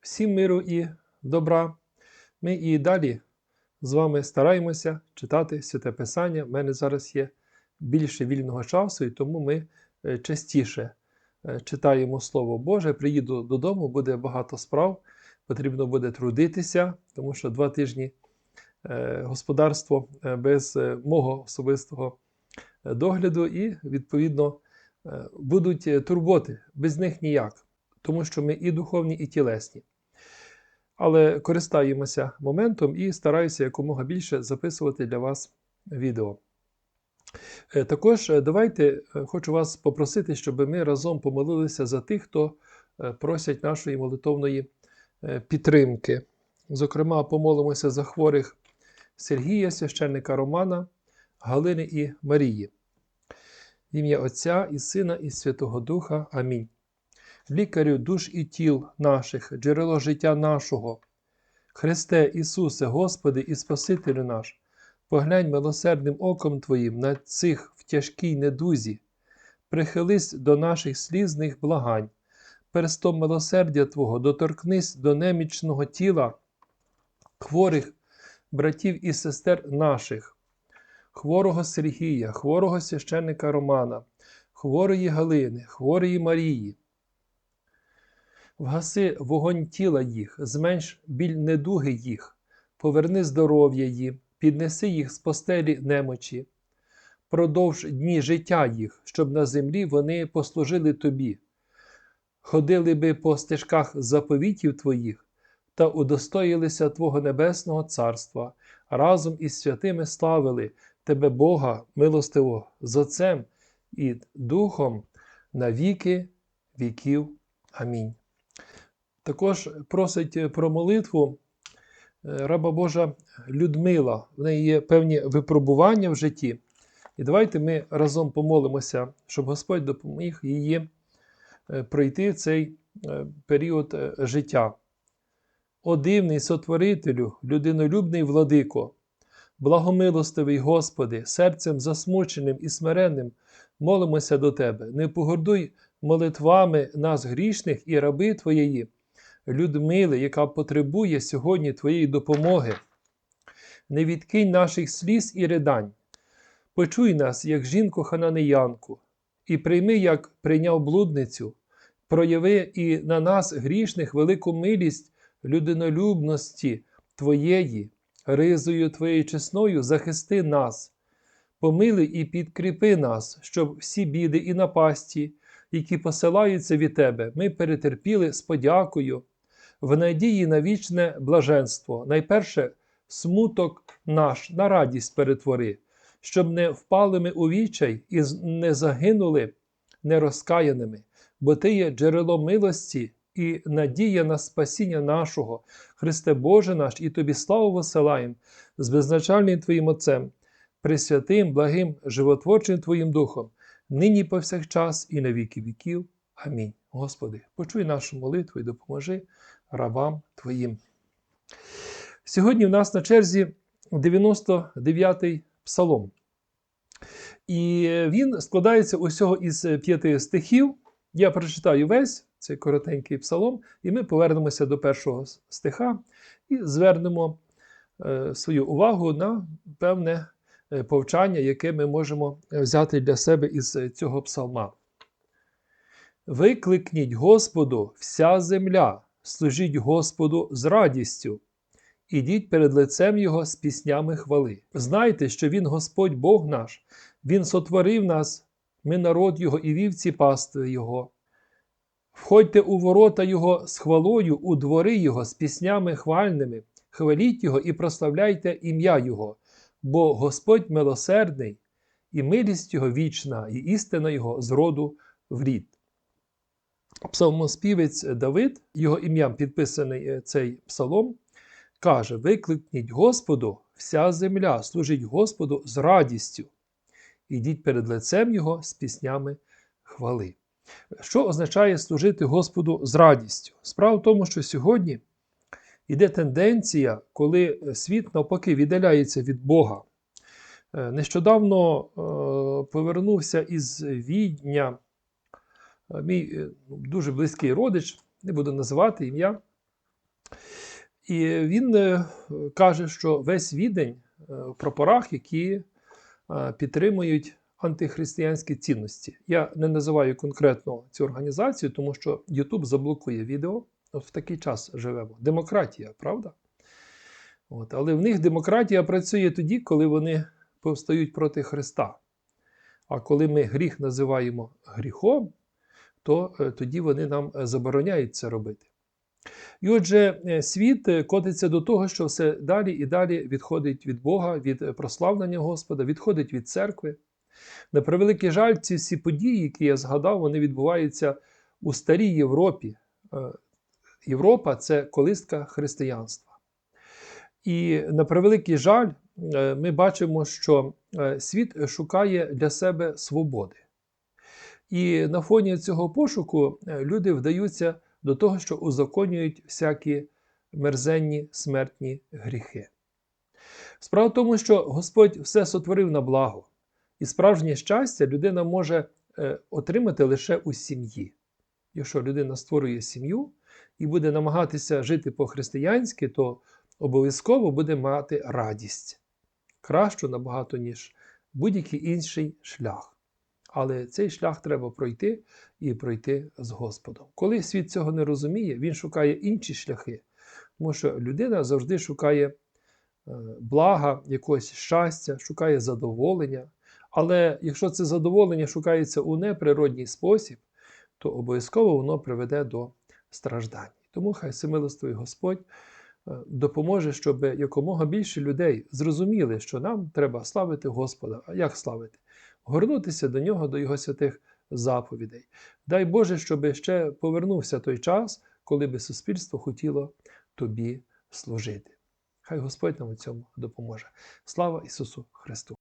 Всім миру і добра. Ми і далі з вами стараємося читати Святе Писання. У мене зараз є більше вільного часу, і тому ми е, частіше е, читаємо Слово Боже. Приїду додому, буде багато справ, потрібно буде трудитися, тому що два тижні е, господарство без мого особистого догляду, і, відповідно, будуть турботи, без них ніяк, тому що ми і духовні, і тілесні. Але користаємося моментом і стараюся якомога більше записувати для вас відео. Е, Також е, давайте е, хочу вас попросити, щоб ми разом помолилися за тих, хто просять нашої молитовної підтримки. Зокрема, помолимося за хворих Сергія, священника Романа, Галини і Марії. В ім'я Отця і Сина, і Святого Духа. Амінь. Лікарю душ і тіл наших, джерело життя нашого. Христе Ісусе, Господи і Спасителю наш, поглянь милосердним оком Твоїм на цих в тяжкій недузі, прихились до наших слізних благань, перстом милосердя Твого доторкнись до немічного тіла хворих братів і сестер наших, хворого Сергія, хворого священника Романа, хворої Галини, хворої Марії. Вгаси вогонь тіла їх, зменш біль недуги їх, поверни здоров'я їм, піднеси їх з постелі немочі, продовж дні життя їх, щоб на землі вони послужили тобі, ходили би по стежках заповітів твоїх та удостоїлися Твого Небесного Царства, разом із святими славили Тебе, Бога, милостиво, з Отцем і Духом на віки віків. Амінь. Також просить про молитву е, раба Божа Людмила. В неї є певні випробування в житті. І давайте ми разом помолимося, щоб Господь допоміг її е, пройти цей е, період е, життя. О дивний сотворителю, людинолюбний владико, благомилостивий Господи, серцем засмученим і смиренним, молимося до Тебе. Не погордуй молитвами нас грішних і раби Твоєї, Людмили, яка потребує сьогодні Твоєї допомоги. Не відкинь наших сліз і ридань. Почуй нас, як жінку хананеянку, і прийми, як прийняв блудницю, прояви і на нас грішних велику милість людинолюбності Твоєї, ризою Твоєю чесною захисти нас, помили і підкріпи нас, щоб всі біди і напасті, які посилаються від Тебе, ми перетерпіли з подякою, в надії на вічне блаженство. Найперше, смуток наш на радість перетвори, щоб не впали ми у вічай і не загинули нерозкаяними, бо Ти є джерело милості і надія на спасіння нашого, Христе Боже наш, і Тобі славу висилаєм з безначальним Твоїм Отцем, пресвятим, благим, животворчим Твоїм Духом, нині повсякчас і на віки віків. Амінь. Господи, почуй нашу молитву і допоможи рабам Твоїм. Сьогодні в нас на черзі 99-й псалом. І він складається усього із п'яти стихів. Я прочитаю весь цей коротенький псалом, і ми повернемося до першого стиха і звернемо е, свою увагу на певне е, повчання, яке ми можемо взяти для себе із цього псалма. Викликніть Господу вся земля, служіть Господу з радістю. Ідіть перед лицем Його з піснями хвали. Знайте, що Він Господь Бог наш, Він сотворив нас, ми народ Його і вівці пастви Його. Входьте у ворота Його з хвалою, у двори Його з піснями хвальними, хваліть Його і прославляйте ім'я Його, бо Господь милосердний, і милість Його вічна, і істина Його з роду в рід. Псалмоспівець Давид, його ім'ям підписаний е, цей псалом, каже: Викликніть Господу вся земля, служіть Господу з радістю. Ідіть перед лицем Його з піснями хвали. Що означає служити Господу з радістю? Справа в тому, що сьогодні йде тенденція, коли світ навпаки віддаляється від Бога. Е, Нещодавно е, повернувся із Відня мій е, дуже близький родич, не буду називати ім'я, І він е, каже, що весь відень е, в прапорах, які е, підтримують антихристиянські цінності. Я не називаю конкретно цю організацію, тому що YouTube заблокує відео. От в такий час живемо. Демократія, правда? От, але в них демократія працює тоді, коли вони повстають проти Христа. А коли ми гріх називаємо гріхом, то е, тоді вони нам е, забороняють це робити. І отже, е, світ котиться до того, що все далі і далі відходить від Бога, від прославлення Господа, відходить від церкви. На превеликий жаль, ці всі події, які я згадав, вони відбуваються у старій Європі. Європа це колистка християнства. І на превеликий жаль, ми бачимо, що світ шукає для себе свободи. І на фоні цього пошуку е, люди вдаються до того, що узаконюють всякі мерзенні смертні гріхи. Справа в тому, що Господь все сотворив на благо, і справжнє щастя людина може е, отримати лише у сім'ї. Якщо людина створює сім'ю і буде намагатися жити по-християнськи, то обов'язково буде мати радість кращу набагато, ніж будь-який інший шлях. Але цей шлях треба пройти і пройти з Господом. Коли світ цього не розуміє, він шукає інші шляхи, тому що людина завжди шукає е, блага, якогось щастя, шукає задоволення. Але якщо це задоволення шукається у неприродній спосіб, то обов'язково воно приведе до страждань. Тому хай всемилостивий Господь е, допоможе, щоб якомога більше людей зрозуміли, що нам треба славити Господа. А як славити? Горнутися до нього, до його святих заповідей. Дай Боже, щоб ще повернувся той час, коли би суспільство хотіло тобі служити. Хай Господь нам у цьому допоможе. Слава Ісусу Христу!